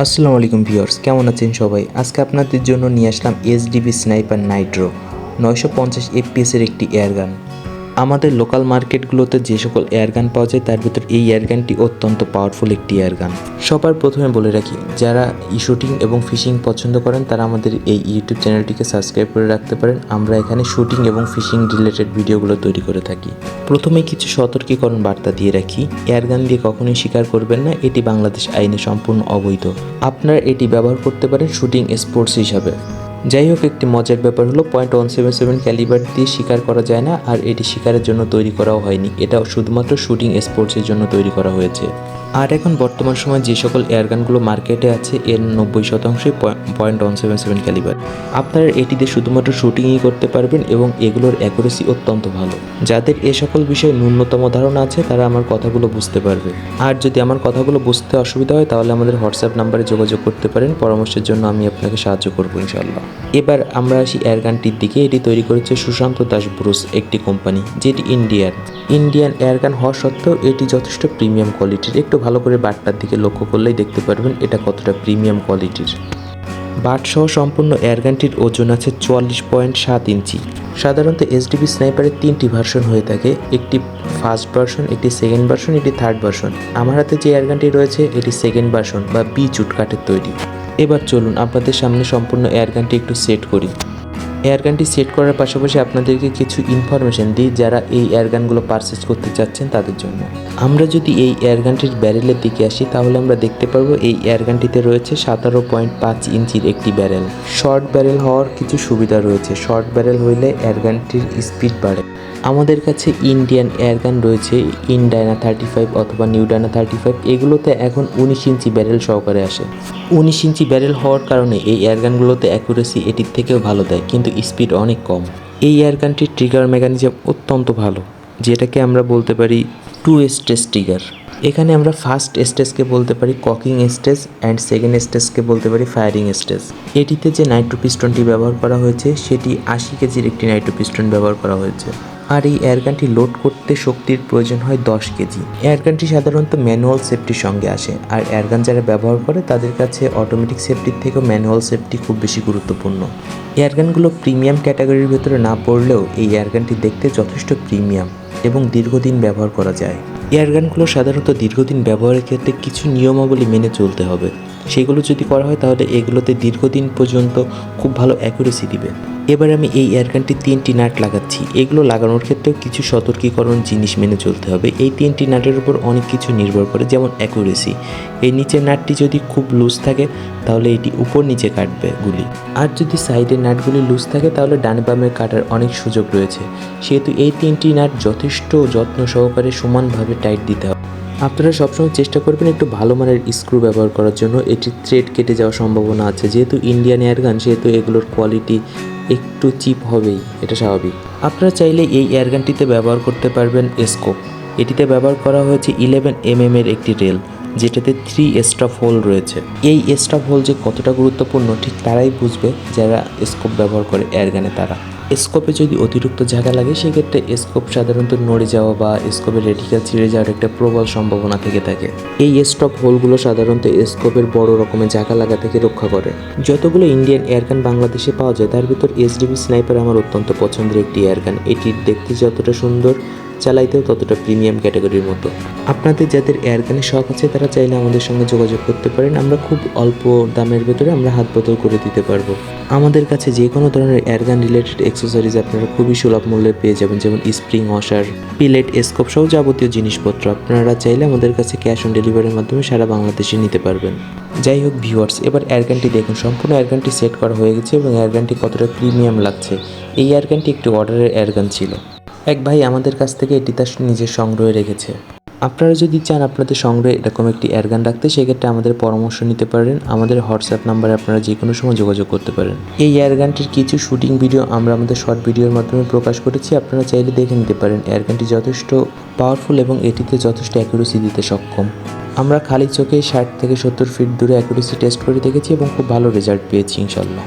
আসসালামু আলাইকুম ভিউয়ার্স, কেমন আছেন সবাই? আজকে আপনাদের জন্য নিয়ে আসলাম এসডিবি স্নাইপার নাইট্রো নয়শো পঞ্চাশ এফপিএসের একটি এয়ারগান আমাদের লোকাল মার্কেটগুলোতে যে সকল এয়ারগান পাওয়া যায়, তার ভিতর এই এয়ারগানটি অত্যন্ত পাওয়ারফুল একটি এয়ারগান সবার প্রথমে বলে রাখি, যারা শুটিং এবং ফিশিং পছন্দ করেন, তারা আমাদের এই ইউটিউব চ্যানেলটিকে সাবস্ক্রাইব করে রাখতে পারেন। আমরা এখানে শুটিং এবং ফিশিং রিলেটেড ভিডিওগুলো তৈরি করে থাকি। প্রথমে কিছু সতর্কীকরণ বার্তা দিয়ে রাখি এয়ারগান দিয়ে কখনোই স্বীকার করবেন না, এটি বাংলাদেশ আইনে সম্পূর্ণ অবৈধ। আপনারা এটি ব্যবহার করতে পারেন শুটিং স্পোর্টস হিসাবে। যাই হোক একটি মজার ব্যাপার হলো point one seven seven calibre দিয়ে শিকার করা যায় না, আর এটি শিকারের জন্য তৈরি করাও হয়নি। এটাও শুধুমাত্র শুটিং স্পোর্টসের জন্য তৈরি করা হয়েছে। আর এখন বর্তমান সময় যে সকল এয়ারগানগুলো মার্কেটে আছে, এর নব্বই শতাংশই point one seven seven calibre আপনারা এটিতে শুধুমাত্র শুটিংই করতে পারবেন এবং এগুলোর অ্যাকুরেসি অত্যন্ত ভালো। যাদের এ সকল বিষয়ে ন্যূনতম ধারণা আছে, তারা আমার কথাগুলো বুঝতে পারবে। আর যদি আমার কথাগুলো বুঝতে অসুবিধা হয়, তাহলে আমাদের হোয়াটসঅ্যাপ নাম্বারে যোগাযোগ করতে পারেন। পরামর্শের জন্য আমি আপনাকে সাহায্য করব ইনশাল্লাহ এবার আমরা আসি এয়ারগানটির দিকে। এটি তৈরি করেছে সুশান্ত দাস ব্রুস, একটি কোম্পানি যেটি ইন্ডিয়ান ইন্ডিয়ান এয়ারগান হওয়া সত্ত্বেও এটি যথেষ্ট প্রিমিয়াম কোয়ালিটির একটু ভালো করে বাটটার দিকে লক্ষ্য করলেই দেখতে পারবেন এটা কতটা প্রিমিয়াম কোয়ালিটির বাট সহ সম্পূর্ণ এয়ারগানটির ওজন আছে চুয়াল্লিশ পয়েন্ট সাত ইঞ্চি। সাধারণত এসডিবি স্নাইপারের তিনটি ভার্সন হয়ে থাকে, একটি ফার্স্ট ভার্সন একটি সেকেন্ড ভার্সন একটি থার্ড ভার্সন আমার হাতে যে এয়ারগানটি রয়েছে, এটি সেকেন্ড ভার্সন বা বি চুট কাঠের তৈরি। এবার চলুন আপনাদের সামনে সম্পূর্ণ এয়ারগানটি একটু সেট করি। এয়ারগানটি সেট করার পাশাপাশি আপনাদেরকে কিছু ইনফরমেশন দিই যারা এই এয়ারগানগুলো পারচেস করতে চাচ্ছেন তাদের জন্য। আমরা যদি এই এয়ারগানটির ব্যারেলের দিকে আসি, তাহলে আমরা দেখতে পারব এই এয়ারগানটিতে রয়েছে সতেরো পয়েন্ট পাঁচ ইঞ্চির একটি ব্যারেল শর্ট ব্যারেল হওয়ার কিছু সুবিধা রয়েছে। শর্ট ব্যারেল হইলে এয়ারগানটির স্পিড বাড়ে। আমাদের কাছে ইন্ডিয়ান এয়ারগান রয়েছে ইনডায়না থার্টি ফাইভ অথবা নিউ ডায়না থার্টি ফাইভ এগুলোতে এখন উনিশ ইঞ্চি ব্যারেল সহকারে আসে। উনিশ ইঞ্চি ব্যারেল হওয়ার কারণে এই এয়ারগানগুলোতে অ্যাকুরেসি এটির থেকেও ভালো দেয়। কিন্তু স্পিড অনেক কম। এই এয়ারগানটির ট্রিগার মেকানিজম অত্যন্ত ভালো, যেটাকে আমরা বলতে পারি টু স্টেজ ট্রিগার এখানে আমরা ফার্স্ট স্টেজকে বলতে পারি ককিং স্টেজ অ্যান্ড সেকেন্ড স্টেজকে বলতে পারি ফায়ারিং স্টেজ এটিতে যে নাইট্রো পিস্টনটি ব্যবহার করা হয়েছে, সেটি আশি কেজির একটি নাইট্রো পিস্টন ব্যবহার করা হয়েছে। আর এই এয়ারগানটি লোড করতে শক্তির প্রয়োজন হয় দশ কেজি। এয়ারগানটি সাধারণত ম্যানুয়াল সেফটির সঙ্গে আসে, আর এয়ারগান যারা ব্যবহার করে তাদের কাছে অটোমেটিক সেফটির থেকেও ম্যানুয়াল সেফটি খুব বেশি গুরুত্বপূর্ণ। এয়ারগানগুলো প্রিমিয়াম ক্যাটাগরির ভেতরে না পড়লেও এই এয়ারগানটি দেখতে যথেষ্ট প্রিমিয়াম এবং দীর্ঘদিন ব্যবহার করা যায়। এয়ারগানগুলো সাধারণত দীর্ঘদিন ব্যবহারের ক্ষেত্রে কিছু নিয়মাবলী মেনে চলতে হবে। সেগুলো যদি করা হয় তাহলে এগুলোতে দীর্ঘদিন পর্যন্ত খুব ভালো অ্যাকুরেসি দিবে। এবার আমি এই এয়ারগানটি তিনটি নাট লাগাচ্ছি। এগুলো লাগানোর ক্ষেত্রেও কিছু সতর্কীকরণ জিনিস মেনে চলতে হবে। এই তিনটি নাটের উপর অনেক কিছু নির্ভর করে, যেমন অ্যাকুরেসি এই নিচের নাটটি যদি খুব লুজ থাকে, তাহলে এটি উপর নিচে কাটবে গুলি। আর যদি সাইডের নাটগুলি লুজ থাকে, তাহলে ডানে বামে কাটার অনেক সুযোগ রয়েছে। সেহেতু এই তিনটি নাট যথেষ্ট যত্ন সহকারে সমানভাবে টাইট দিতে হবে। আপনারা সবসময় চেষ্টা করবেন একটু ভালো মানের স্ক্রু ব্যবহার করার জন্য। এটির থ্রেড কেটে যাওয়ার সম্ভাবনা আছে। যেহেতু ইন্ডিয়ান এয়ারগান সেহেতু এগুলোর কোয়ালিটি একটু চিপ হবেই, এটা স্বাভাবিক। আপনারা চাইলে এই এয়ারগানটিতে ব্যবহার করতে পারবেন স্কোপ এটিতে ব্যবহার করা হয়েছে ইলেভেন এম এর একটি রেল যেটাতে থ্রি স্টাফ হোল রয়েছে। এই স্টাফ হোল যে কতটা গুরুত্বপূর্ণ, ঠিক তারাই বুঝবে যারা স্কোপ ব্যবহার করে এয়ারগানে তারা। স্কোপে যদি অতিরিক্ত জায়গা লাগে, সেক্ষেত্রে স্কোপ সাধারণত নড়ে যাওয়া বা স্কোপের রেডিকাল ছিঁড়ে যাওয়ার একটা প্রবল সম্ভাবনা থেকে থাকে। এই স্টপ হোলগুলো সাধারণত স্কোপের বড় রকমের জায়গা লাগা থেকে রক্ষা করে। যতগুলো ইন্ডিয়ান এয়ারগান বাংলাদেশে পাওয়া যায়, তার ভিতর এসডিবি স্নাইপার আমার অত্যন্ত পছন্দের একটি এয়ারগান এটি দেখতে যতটা সুন্দর চালাইতেও ততটা প্রিমিয়াম ক্যাটাগরির মতো। আপনাদের যাদের এয়ারগানের শখ আছে, তারা চাইলে আমাদের সঙ্গে যোগাযোগ করতে পারেন। আমরা খুব অল্প দামের ভেতরে আমরা হাত বদল করে দিতে পারব। আমাদের কাছে যে কোনো ধরনের এয়ারগান রিলেটেড অ্যাক্সেসরিজ আপনারা খুবই সুলভ মূল্যে পেয়ে যাবেন, যেমন স্প্রিং ওয়াশার পিলেট স্কোপ সহ যাবতীয় জিনিসপত্র। আপনারা চাইলে আমাদের কাছে ক্যাশ অন ডেলিভারির মাধ্যমে সারা বাংলাদেশে নিতে পারবেন। যাই হোক ভিউয়ার্স এবার এয়ারগানটি দেখুন। সম্পূর্ণ এয়ারগানটি সেট করা হয়ে গেছে এবং এয়ারগানটি কতটা প্রিমিয়াম লাগছে। এই এয়ারগানটি একটি অর্ডারের এয়ারগান ছিল। এক ভাই আমাদের কাছ থেকে এটি তার নিজের সংগ্রহে রেখেছে। আপনারা যদি চান আপনাদের সংগ্রহে এরকম একটি এয়ারগান রাখতে, সেক্ষেত্রে আমাদের পরামর্শ নিতে পারেন। আমাদের হোয়াটসঅ্যাপ নাম্বারে আপনারা যে কোনো সময় যোগাযোগ করতে পারেন। এই এয়ারগানটির কিছু শুটিং ভিডিও আমরা আমাদের শর্ট ভিডিওর মাধ্যমে প্রকাশ করেছি। আপনারা চাইলে দেখে নিতে পারেন। এয়ারগানটি যথেষ্ট পাওয়ারফুল এবং এটিতে যথেষ্ট অ্যাকুরেসি দিতে সক্ষম। আমরা খালি চোখে ষাট থেকে সত্তর ফিট দূরে অ্যাকুরেসি টেস্ট করে দেখেছি এবং খুব ভালো রেজাল্ট পেয়েছি ইনশাল্লাহ